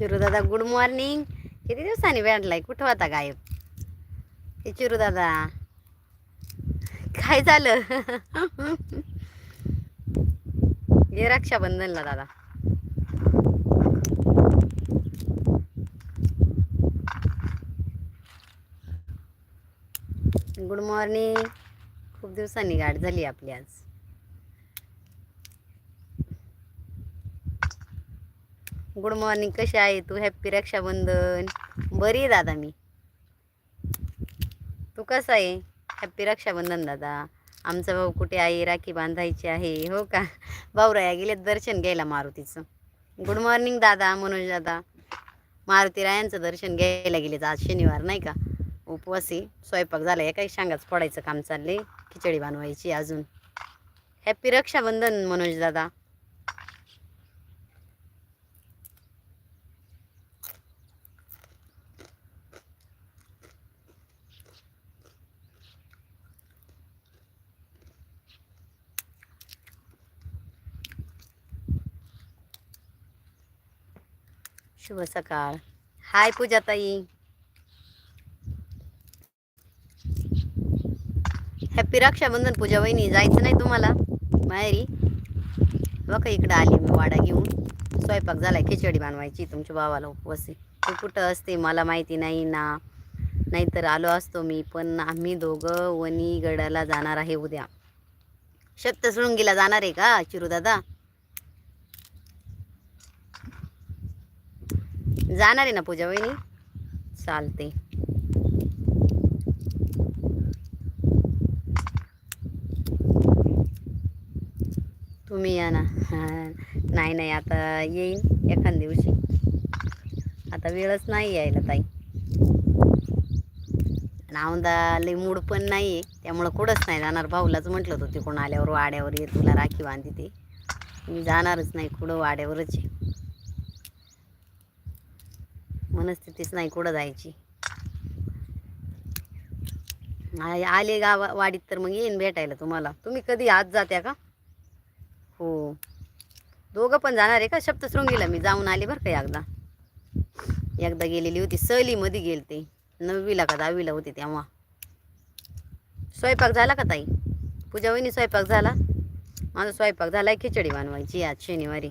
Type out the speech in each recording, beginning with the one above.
चिरू दादा good morning किती दिवसांनी भेटलाय कुठं होता गायब? हे चिरू दादा काय झालं? हे रक्षाबंधनला दादा. गुड मॉर्निंग खूप दिवसांनी गाठ झाली आपली आज. गुड मॉर्निंग कशी आहे तू? हॅप्पी रक्षाबंधन. बरी आहे दादा मी. तू कसा आहे? हॅप्पी रक्षाबंधन दादा. आमचा भाऊ कुठे आहे? राखी बांधायची आहे. हो का? भाऊराया गेले दर्शन घ्यायला मारुतीचं. गुड मॉर्निंग दादा मनोज दादा. मारुती रायांचं दर्शन घ्यायला गेले आज शनिवार नाही का? उपवासी स्वयंपाक झाला. आहे काही शांगाच फोडायचं काम चालले खिचडी बनवायची अजून. हॅप्पी रक्षाबंधन मनोज दादा. शुभ सकाळ. हाय पूजाताई. हॅप्पी रक्षाबंधन पूजा वहिनी जायचं नाही तुम्हाला? माहेरी? बघा इकडं आली मी वाडा घेऊन. स्वयंपाक झालाय खिचडी बनवायची. तुमच्या भावाला उपवासी तू कुठं असते मला माहिती नाही ना. नाहीतर आलो असतो मी पण आम्ही दोघं वणी गडाला जाणार आहे उद्या. सप्तशृंगीला जाणार आहे का चिरूदादा जाणार आहे ना पूजा वहिनी? चालते. तुम्ही या ना. नाही नाही आता येईन एखाद दिवशी. आता वेळच नाही यायला ताई. नावदा लई मूड पण नाही आहे त्यामुळं कुठंच नाही जाणार. भाऊलाच म्हटलं होतं तिकडून आल्यावर वाड्यावर ये तुला राखी बांधी ते. मी जाणारच नाही कुठं वाड्यावरच आहे. मनस्थितीच नाही कुठं जायची. आले गावा वाडीत तर मग येईन भेटायला तुम्हाला. तुम्ही कधी आज जात्या का? हो. दोघं पण जाणार आहे का? शब्दशृंगीला मी जाऊन आले बरं का एकदा. एकदा गेलेली होती सहलीमध्ये गेलते. नववीला का दहावीला होती तेव्हा. स्वयंपाक झाला का ताई? पूजा वहिनी स्वयंपाक झाला? माझा स्वयंपाक झाला खिचडी बनवायची आज शनिवारी.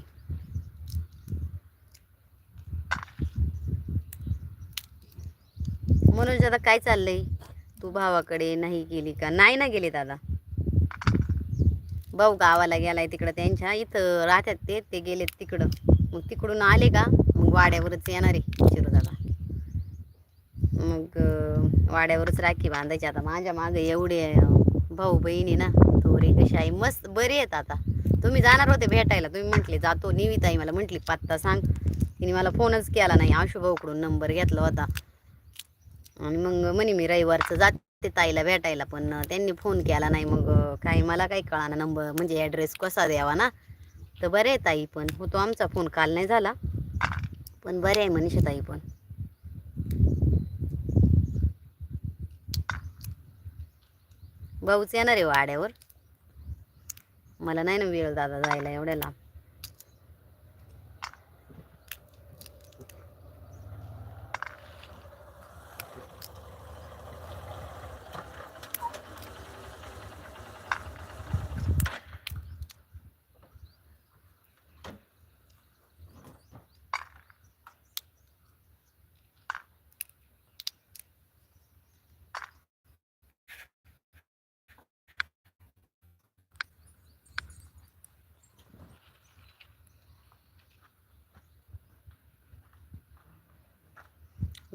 मनोज दादा काय चाललंय? तू भावाकडे नाही गेली का? नाही ना गेली दादा. भाऊ गावाला गेलाय तिकडं त्यांच्या इथं राहतात ते ते गेलेत तिकडं. मग तिकडून आले का? मग वाड्यावरच येणार आहे चिरू दादा. मग वाड्यावरच राखी बांधायची. आता माझ्या मागे एवढे भाऊ बहिणी ना थोरी कशी आहे मस्त बरी आहेत आता. तुम्ही जाणार होते भेटायला तुम्ही म्हटले जातो. निविताई मला म्हटली पत्ता सांग. तिने मला फोनच केला नाही. आशू भाऊकडून नंबर घेतला होता. आणि मग म्हणे मी रविवारचं जाते ताईला भेटायला पण त्यांनी फोन केला नाही. मग काही मला काही कळाना नंबर म्हणजे ॲड्रेस कसा द्यावा ना? तर बरे आहे ताई पण होतो आमचा फोन काल नाही झाला. पण बरे आहे मनीषा ताई पण. भाऊच येणार आहे वाड्यावर. मला नाही ना वेळ दादा जायला एवढ्या लांब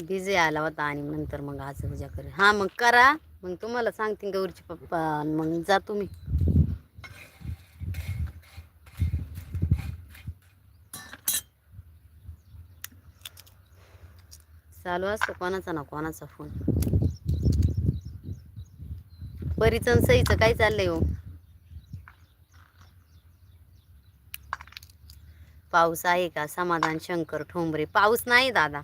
बिझी आला होता आणि नंतर मग आज पूजा करे हां मग करा. मग तुम्हाला सांगते गौरीचे पप्पा. आणि मग जा तुम्ही. चालू असतो कोणाचा ना कोणाचा फोन. परिचन आणि सईचं काय चाललंय हो? पाऊस आहे का? समाधान शंकर ठोंबरे. पाऊस नाही दादा.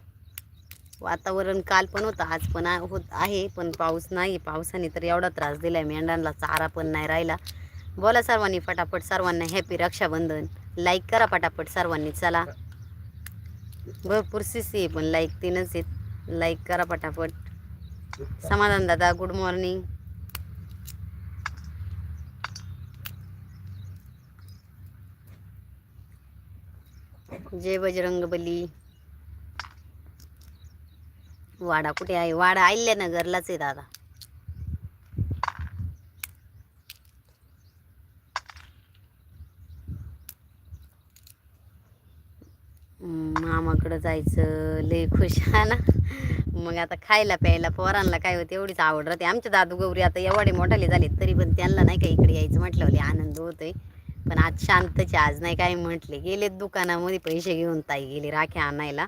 वातावरण काल पण होतं आज पण होत आहे पण पाऊस नाही. पावसाने तर एवढा त्रास दिला आहे मेंढ्यांना चारा पण नाही राहिला. बोला सर्वांनी फटाफट सर्वांना हॅपी रक्षाबंधन. लाईक करा पटापट सर्वांनी चला. भरपूर सीसी आहे पण लाईक तीनच आहेत. लाईक करा पटापट समाधान दादा गुड मॉर्निंग जय बजरंगबली. वाडा कुठे आहे? वाडा अहिल्यानगरलाच आहे दादा. मामाकडं जायचं. लय खुश आहे ना? मग आता खायला प्यायला पोरांना काय होते एवढीच आवड राहते. आमच्या दादू गौरी आता एवढे मोठाले झाले तरी पण त्यांना नाही का इकडे यायचं म्हटलं आनंद होतोय. पण आज शांतचे आज नाही काय म्हटले. गेले दुकानामध्ये पैसे घेऊन ताई गेली राख्या आणायला.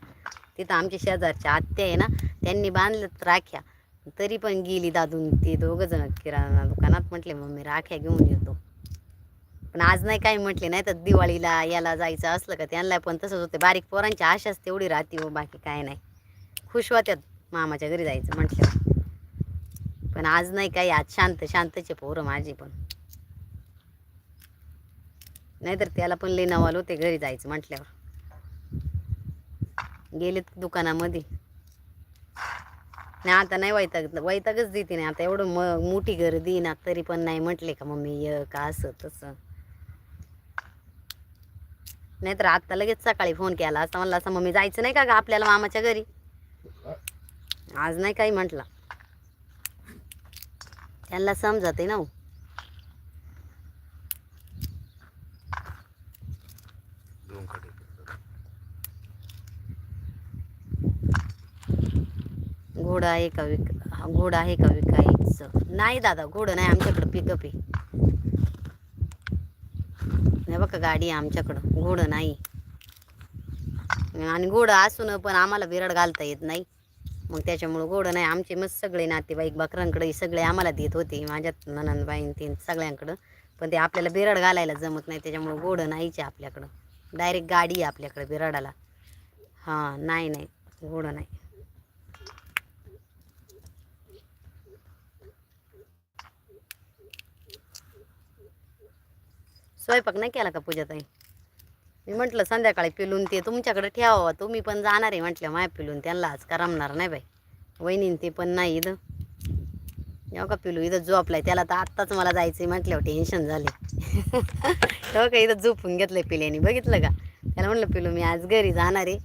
तिथं आमच्या शेजारच्या आत्या आहे ना त्यांनी बांधलं राख्या. तरी पण गेली दादून ते दोघं जण किराणा दुकानात म्हटले मम्मी राख्या घेऊन येतो. पण आज नाही काय म्हटले नाही तर दिवाळीला याला जायचं असलं का त्यांना पण तसंच होते. बारीक पोरांची आशाच तेवढी राहते हो बाकी काय नाही. खुश होत्यात मामाच्या घरी जायचं म्हटलं पण आज नाही काय आज शांत शांतचे पोरं माझी पण. नाहीतर त्याला पण लेनावाल होते घरी जायचं म्हटल्यावर. गेलेत दुकानामध्ये. नाही आता नाही वैताग वैतागच देते नाही. आता एवढं म मोठी गर्दी ना तरी पण नाही म्हटले का मम्मी य का असं तसं. नाहीतर आता लगेच सकाळी फोन केला असता म्हणलं असं मम्मी जायचं नाही का ग आपल्याला मामाच्या घरी? आज नाही काही म्हटला. त्यांना समजत आहे ना हो. घोडं आहे का विक हा, आहे का विकायचं? नाही दादा घोडं नाही आमच्याकडं पिकअप आहे. नाही बघा गाडी आहे आमच्याकडं घोडं नाही. आणि घोडं असून पण आम्हाला बिरड घालता येत नाही. मग त्याच्यामुळं घोडं नाही. आमचे मस्त सगळे नातेवाईक बकरांकडे सगळे आम्हाला देत होते माझ्या ननंदबाईन तीन सगळ्यांकडं. पण ते आपल्याला बिरड घालायला जमत नाही त्याच्यामुळं घोडं नाहीच आहे आपल्याकडं. डायरेक्ट गाडी आहे आपल्याकडे बिराडाला हां नाही नाही घोडं नाही. स्वयंपाक नाही केला का पूजाताई मी म्हटलं संध्याकाळी पिलून ते तुमच्याकडे ठेवावा. तुम्ही पण जाणार आहे म्हटलं माय पिलून. त्यांना आज करमणार नाही बाई. वहिनीन ते पण नाही इथं. येऊ का पिलू इथं झोपलाय. त्याला तर आत्ताच मला जायचं म्हटल्यावर टेन्शन झाले तेव्हा का इथं झोपून घेतलंय पिल्याने. बघितलं का? त्याला म्हटलं पिलू मी आज घरी जाणार आहे.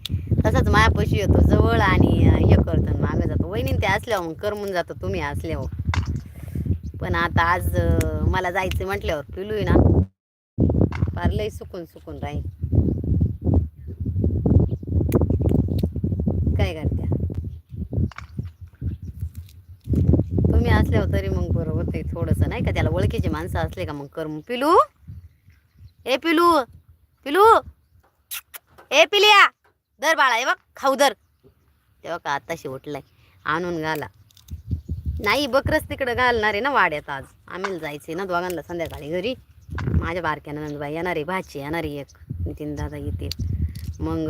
तसंच मायापाशी येतो जवळ आणि हे करतो मागं जातो. वहिनीन ते असल्यावर मग करमून जातो तुम्ही असल्यावर. पण आता आज मला जायचं म्हटल्यावर पिलू आहे ना फार लय सुकून सुकून राहील. काय करत्या? तुम्ही असल्यावर तरी मग बरं होते थोडंसं नाही का? त्याला ओळखीचे माणसं असले का मग कर? मग पिलू? ए पिलू! पिलू! ए पिलिया! दर बाळा हे बघ खाऊ दर तेव्हा का आताशी उठलाय आणून घाला. नाही बकरच तिकडं घालणार आहे ना वाड्यात आज. आम्ही जायचे ना दोघांना संध्याकाळी घरी. माझ्या बारक्यानं नंदबाई येणार आहे भाची येणार आहे एक. नितीन दादा येतील. मग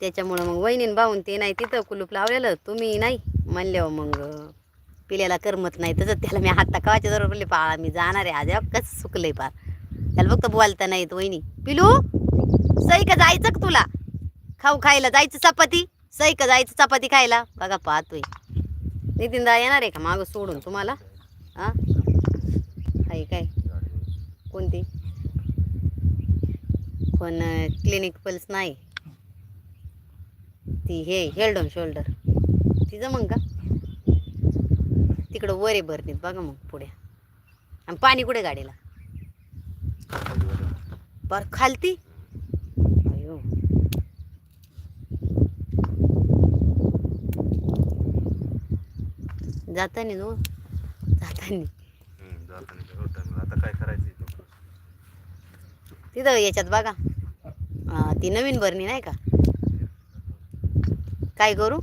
त्याच्यामुळं मग वहिनीन भाऊन ते नाही तिथं कुलूप लावलेलं. तुम्ही नाही म्हणल्यावर मग पिल्याला करमत नाही. तसंच त्याला मी हात कवाच्या जवळ म्हणले पाळा मी जाणार आहे आज. कसं सुकलंय पार. त्याला फक्त बोलता नाहीत वहिनी. पिलू सई का जायचं का तुला? खाऊ खायला जायचं चपाती? सई का जायचं चपाती खायला? बघा पाहतोय. नितीन दादा येणार आहे का मागं सोडून तुम्हाला? हां आहे काय? कोणती? पण क्लिनिक पल्स नाही. ती हे हेल्ड ऑन शोल्डर तिचं मग का? तिकडं वरे भरतीत बघा मग पुढे. आणि पाणी कुठे गाडीला? बर खालती? अयो. जातानी नो हो. जातानी जाताना. काय करायचं इथं? तिथं याच्यात बघा. ती नवीन बरणी नाही का? काय करू?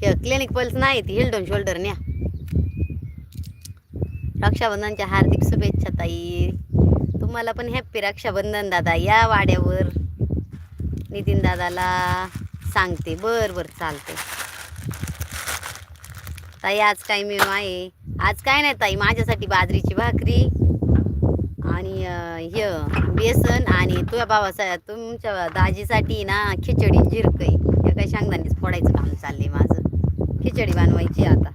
हे क्लिनिक पल्स नाही ती हिल्डन शोल्डर न्या. रक्षाबंधनच्या हार्दिक शुभेच्छा ताई. तुम्हाला पण हॅप्पी रक्षाबंधन दादा या वाड्यावर. नितीन दादाला सांगते बर बर चालते ताई आज काय मी आहे? आज काय नाही ताई माझ्यासाठी बाजरीची भाकरी आणि हे बेसन आणि तुझ्या बाबासा तुमच्या दाजीसाठी ना खिचडी जिरकई हे काही शांगदानीच फोडायचं काम चाललंय माझं. खिचडी बनवायची आता.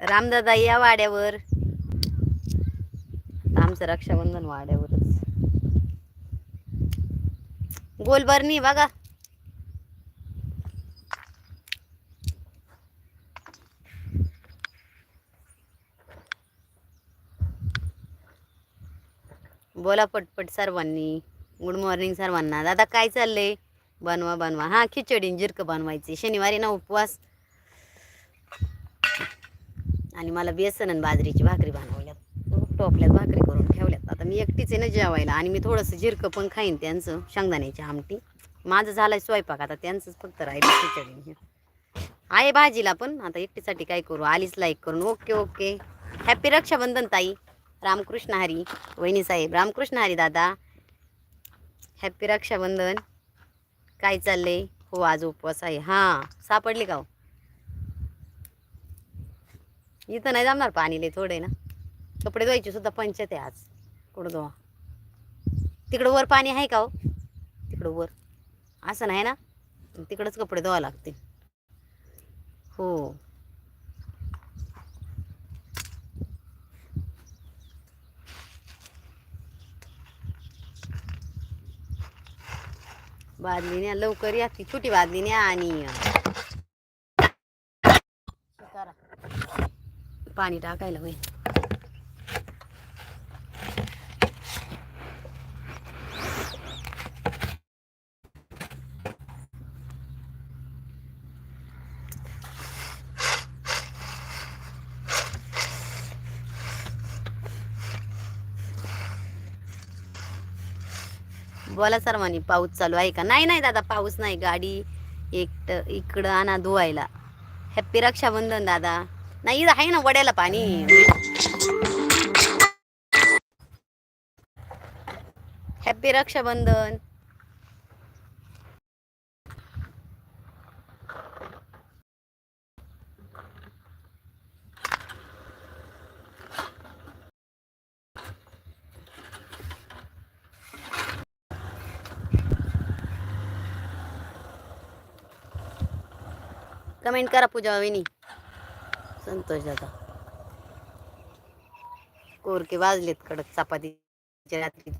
रामदादा या वाड्यावर. आमचं रक्षाबंधन वाड्यावरच. गोलबरणी बघा. बोला पटपट सर्वांनी. गुड मॉर्निंग सर्वांना. दादा काय चाललंय? बनवा बनवा. हा खिचडी जिरकं बनवायची. शनिवारी ना उपवास. आणि मला बेसन आणि बाजरीची भाकरी बनवल्यात. टोपल्यात भाकरी करून ठेवल्यात. आता मी एकटीच आहे ना जेवायला. आणि मी थोडंसं जिरकं पण खाईन त्यांचं. शेंगदाण्याची आमटी. माझं झालंय स्वयंपाक. आता त्यांचंच फक्त राहिलं खिचडी आहे भाजीला पण. आता एकटीसाठी काय करू? आलीच लाईक करून. ओके ओके हॅपी रक्षाबंधन ताई. रामकृष्ण हरी वहिनी साहेब. रामकृष्ण हरी दादा हॅपी रक्षाबंधन. काय चाललंय? हो आज उपवास आहे. हां सापडली का हो? इथं नाही जमणार पाणी लय थोडे ना. कपडे धुवायचे सुद्धा पंचायत आहे आज. कुठं धुवा? तिकडं वर पाणी आहे का हो? तिकडं वर. असं नाही ना? तिकडंच कपडे धुवा लागतील. हो. बादली न्या लवकर या ती छोटी बादली न्या आणि पाणी टाकायला होईल. बोला सर्वांनी पाऊस चालू आहे का? नाही नाही दादा पाऊस नाही. गाडी एक इकडं आणा धुवायला. हॅप्पी रक्षाबंधन दादा. नाही इथं आहे ना वड्याला पाणी. हॅप्पी रक्षाबंधन. कमेंट करा पूजा वहिनी संतोष दादा. कोरके वाजलेत कडक चपातीच्या रात्री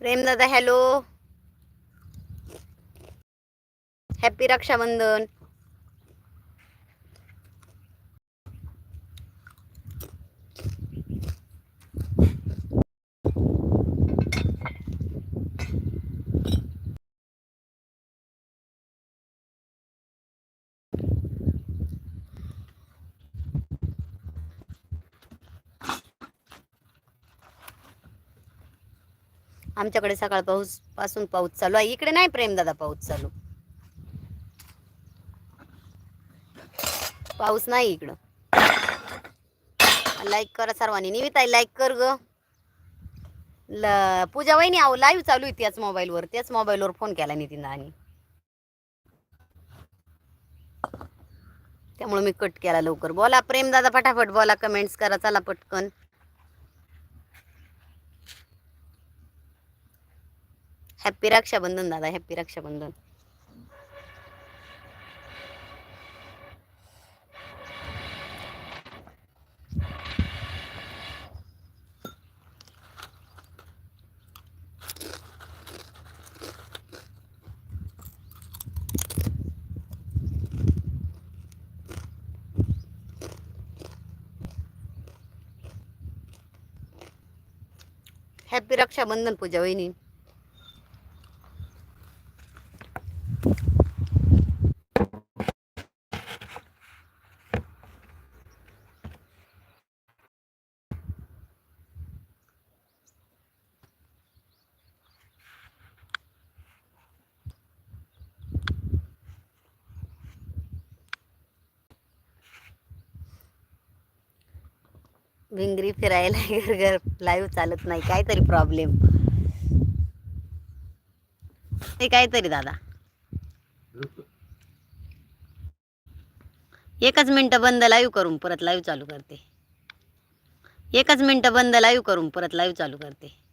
प्रेम दादा हॅलो. हॅपी रक्षाबंधन. आमच्याकडे सकाळ पाऊसपासून पाऊस चालू आहे. इकडे नाही प्रेमदादा पाऊस चालू. पाऊस नाही इकडं. लाईक करा सर्वांनी. निविताई लाईक कर ग. पूजा वहिनी आहो लाईव्ह चालू आहे त्याच मोबाईलवर त्याच मोबाईलवर फोन केला नितीन आणि त्यामुळे मी कट केला लवकर. बोला प्रेमदादा फटाफट बोला कमेंट्स करा चला पटकन. हॅप्पी रक्षाबंधन दादा हॅप्पी रक्षाबंधन हॅप्पी रक्षाबंधन पूजा वहिनी भिंगरी फिरायला घर घर लाईव्ह चालत नाही. काहीतरी प्रॉब्लेम ते काहीतरी दादा. एकच मिनटं बंद लाईव्ह करून परत लाईव्ह चालू करते. एकच मिनटं बंद लाईव्ह करून परत लाईव्ह चालू करते.